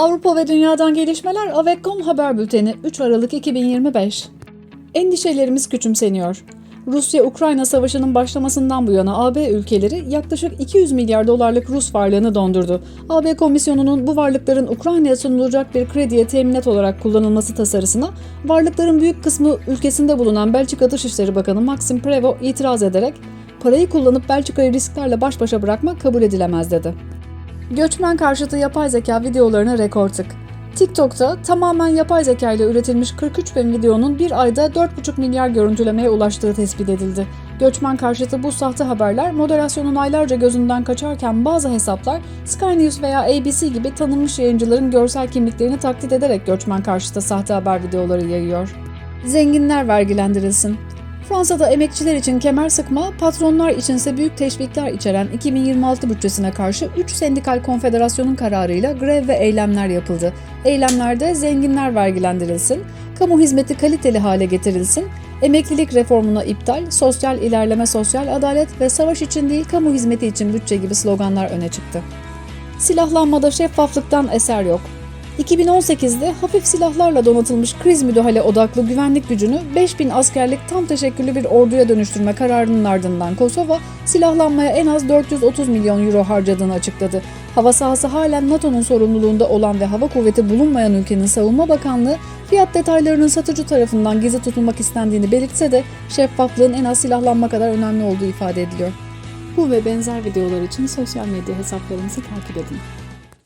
Avrupa ve Dünya'dan gelişmeler Avekkom Haber Bülteni 3 Aralık 2025. Endişelerimiz küçümseniyor. Rusya-Ukrayna savaşının başlamasından bu yana AB ülkeleri yaklaşık 200 milyar dolarlık Rus varlığını dondurdu. AB Komisyonu'nun bu varlıkların Ukrayna'ya sunulacak bir krediye teminat olarak kullanılması tasarısına varlıkların büyük kısmı ülkesinde bulunan Belçika Dışişleri Bakanı Maxim Prevot itiraz ederek parayı kullanıp Belçika'yı risklerle baş başa bırakmak kabul edilemez dedi. Göçmen karşıtı yapay zeka videolarına rekor tık. TikTok'ta tamamen yapay zeka ile üretilmiş 43 bin videonun bir ayda 4,5 milyar görüntülemeye ulaştığı tespit edildi. Göçmen karşıtı bu sahte haberler moderasyonun aylarca gözünden kaçarken bazı hesaplar Sky News veya ABC gibi tanınmış yayıncıların görsel kimliklerini taklit ederek göçmen karşıtı sahte haber videoları yayıyor. Zenginler vergilendirilsin. Fransa'da emekçiler için kemer sıkma, patronlar içinse büyük teşvikler içeren 2026 bütçesine karşı 3 sendikal konfederasyonun kararıyla grev ve eylemler yapıldı. Eylemlerde zenginler vergilendirilsin, kamu hizmeti kaliteli hale getirilsin, emeklilik reformuna iptal, sosyal ilerleme, sosyal adalet ve savaş için değil kamu hizmeti için bütçe gibi sloganlar öne çıktı. Silahlanmada şeffaflıktan eser yok. 2018'de hafif silahlarla donatılmış kriz müdahale odaklı güvenlik gücünü 5000 askerlik tam teşekküllü bir orduya dönüştürme kararının ardından Kosova silahlanmaya en az 430 milyon euro harcadığını açıkladı. Hava sahası halen NATO'nun sorumluluğunda olan ve hava kuvveti bulunmayan ülkenin savunma bakanlığı fiyat detaylarının satıcı tarafından gizli tutulmak istendiğini belirtse de şeffaflığın en az silahlanma kadar önemli olduğu ifade ediliyor. Bu ve benzer videolar için sosyal medya hesaplarımızı takip edin.